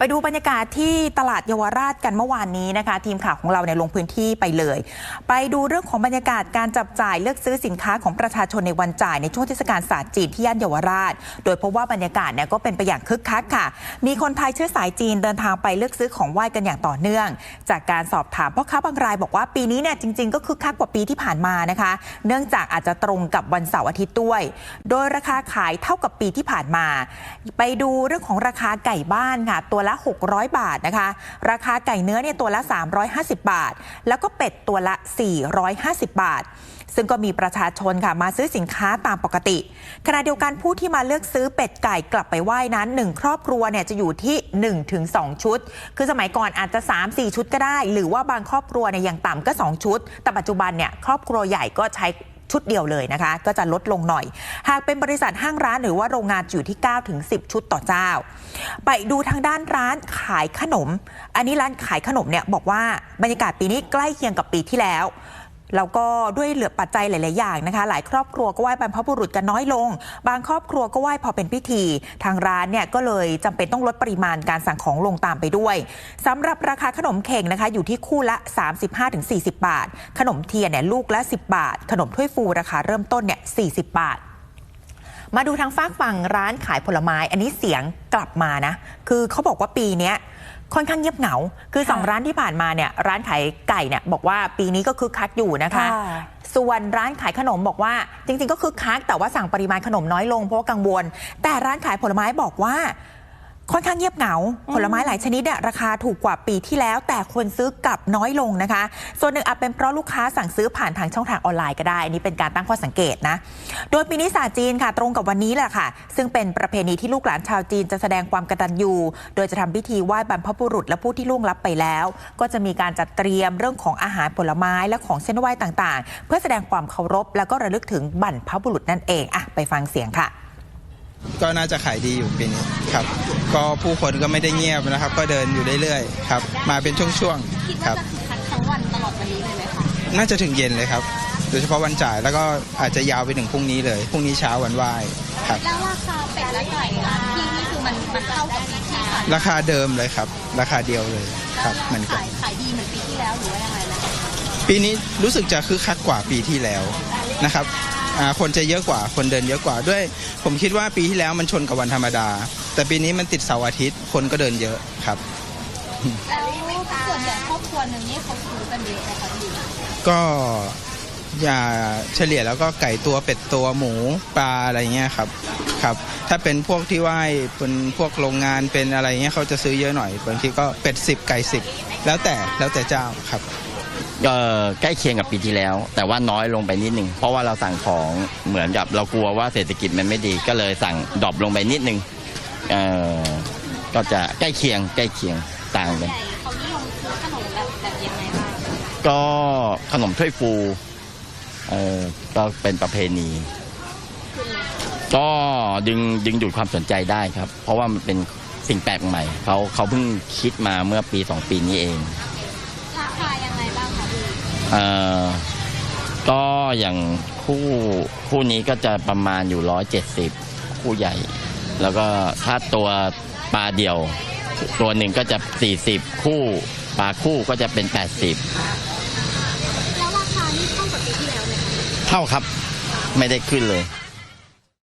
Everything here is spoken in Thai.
ไปดูบรรยากาศที่ตลาดเยาวราชกันเมื่อวานนี้นะคะ ทีมข่าวของเราเนี่ยลงพื้นที่ไปเลย ไปดูเรื่องของบรรยากาศการจับจ่ายเลือกซื้อสินค้าของประชาชนในวันจ่ายในช่วงเทศกาลศาสตร์จีนที่ย่านเยาวราช โดยพบว่าบรรยากาศเนี่ยก็เป็นไปอย่างคึกคักค่ะ มีคนไทยเชื้อสายจีนเดินทางไปเลือกซื้อของไหว้กันอย่างต่อเนื่อง จากการสอบถามพ่อค้าบางรายบอกว่าปีนี้เนี่ยจริง ๆ ก็คึกคักกว่าปีที่ผ่านมานะคะ เนื่องจากอาจจะตรงกับวันเสาร์อาทิตย์ด้วย โดยราคาขายเท่ากับปีที่ผ่านมา ไปดูเรื่องของราคาไก่บ้านค่ะตัวละละ 600 บาทนะคะ ราคาไก่เนื้อเนี่ยตัวละ 350 บาท แล้วก็เป็ดตัวละ 450 บาท ซึ่งก็มีประชาชนค่ะมาซื้อสินค้าตามปกติขณะเดียวกันผู้ที่มาเลือกซื้อเป็ดไก่กลับไปไหว้นั้นหนึ่งครอบครัวเนี่ยจะอยู่ที่ 1-2 ชุด คือสมัยก่อนอาจจะ 3-4 ชุดก็ได้ หรือว่าบางครอบครัวเนี่ยอย่างต่ำก็ 2 ชุด แต่ปัจจุบันเนี่ยครอบครัวใหญ่ก็ใช้ ชุดเดียวเลยนะคะ ก็จะลดลงหน่อย หากเป็นบริษัทห้างร้านหรือว่าโรงงานอยู่ที่ 9 ถึง 10 ชุดต่อเจ้า ไปดูทางด้านร้านขายขนม อันนี้ร้านขายขนมเนี่ยบอกว่าบรรยากาศปีนี้ใกล้เคียงกับปีที่แล้ว แล้วก็ด้วยเหลือปัจจัยหลาย ๆ อย่างนะคะ หลายครอบครัวก็ไหว้บรรพบุรุษกันน้อยลง บางครอบครัวก็ไหว้พอเป็นพิธี ทางร้านเนี่ยก็เลยจำเป็นต้องลดปริมาณการสั่งของลงตามไปด้วยสำหรับราคาขนมเข่งนะคะ อยู่ที่คู่ละ 35-40 บาท ขนมเทียนเนี่ยลูกละ 10 บาท ขนมถ้วยฟูราคาเริ่มต้นเนี่ย40 บาทมาดูทางฝากฝั่งร้านขายผลไม้ อันนี้เสียงกลับมานะ คือเขาบอกว่าปีนี้ ค่อนข้างเงียบเหงา คือสองค่ะร้านที่ผ่านมาเนี่ยร้านขายไก่เนี่ยบอกว่าปีนี้ก็คึกคักอยู่นะคะค่ะส่วนร้านขายขนมบอกว่า จริง ๆ ก็คึกคักแต่ว่าสั่งปริมาณขนมน้อยลงเพราะว่ากังวล แต่ร้านขายผลไม้บอกว่า ค่อนข้างเงียบเหงา ผลไม้หลายชนิดเนี่ยราคาถูกกว่าปีที่แล้ว แต่คนซื้อกลับน้อยลงนะคะ ส่วนหนึ่งอาจเป็นเพราะลูกค้าสั่งซื้อผ่านทางช่องทางออนไลน์ก็ได้ อันนี่เป็นการตั้งข้อสังเกตนะ โดยปีนี้ศาสตร์จีนค่ะ ตรงกับวันนี้แหละค่ะ ซึ่งเป็นประเพณีที่ลูกหลานชาวจีนจะแสดงความกตัญญูโดยจะทำพิธีไหว้บรรพบุรุษและผู้ที่ล่วงลับไปแล้ว ก็จะมีการจัดเตรียมเรื่องของอาหารผลไม้และของเส้นไหว้ต่างๆ เพื่อแสดงความเคารพ แล้วก็ระลึกถึงบรรพบุรุษนั่นเองอะไปฟังเสียงค่ะ ก็น่าจะขายดีอยู่ปีนี้ครับ ก็ผู้คนก็ไม่ได้เงียบนะครับ ก็เดินอยู่เรื่อยๆครับ มาเป็นช่วงคิดๆคว่ารับจะคัดทั้งวันตลอดวันนี้เลยไหมคะน่าจะถึงเย็นเลยครับ โดยเฉพาะวันจ่ายแล้วก็อาจจะยาวไปถึงพรุ่งนี้เลยพรุ่งนี้เช้าวันไหว้ครับแล้วราคาเป็ดและไก่ร้านที่นี่คือมันมันเท่ากับปีที่ผ่านราคาเดิมเลยครับ ราคาเดียวเลยครับเหมือนกัขานยขายดีเหมือนปีที่แล้วหรือว่ายังไงนะคะปีนี้รู้สึกจะคึกคักกว่าปีที่แล้วนะครับอ่า คนจะเยอะกว่า คนเดินเยอะกว่าด้วย ผมคิดว่าปีที่แล้วมันชนกับวันธรรมดา แต่ปีนี้มันติดเสาร์อาทิตย์ คนก็เดินเยอะครับแล้วส่วนใหญ่ครอบครัวหนึ่งนี่เขาซื้อกันเยอะไหมคะพี่ก็อย่าเฉลี่ยแล้วก็ไก่ตัวเป็ดตัวหมูปลาอะไรเงี้ยครับครับ ถ้าเป็นพวกที่ไหว้เป็นพวกโรงงานเป็นอะไรเงี้ยเขาจะซื้อเยอะหน่อยบางทีก็เป็ดสิบไก่สิบแล้วแต่แล้วแต่เจ้าครับ เอ่อใกล้เคียงกับปีที่แล้ว แต่ว่าน้อยลงไปนิดนึงเพราะว่าเราสั่งของเหมือนกับเรากลัวว่าเศรษฐกิจมันไม่ดีก็เลยสั่งดรอปลงไปนิดนึงเอ่อก็จะใกล้เคียงใกล้เคียงต่างกันใหญ่เขานิยมซื้อขนมแบบแบบยังไงบ้างก็ขนมถ้วยฟูเอ่อก็เป็นประเพณี ก็ดึงดึงดูดความสนใจได้ครับ เพราะว่ามันเป็นสิ่งแปลกใหม่เขาเขาเพิ่งคิดมาเมื่อปีสองปีนี้เอง ราคายังไงบ้างคะพี่ เอ่อ ก็อย่างคู่คู่นี้ก็จะประมาณอยู่ร้อยเจ็ดสิบคู่ใหญ่ แล้วก็ถ้าตัวปลาเดี่ยว ตัวหนึ่งก็จะสี่สิบคู่ปลาคู่ก็จะเป็นแปดสิบแล้วราคานี่เท่ากับปีที่แล้วไหมคะเท่าครับไม่ได้ขึ้นเลย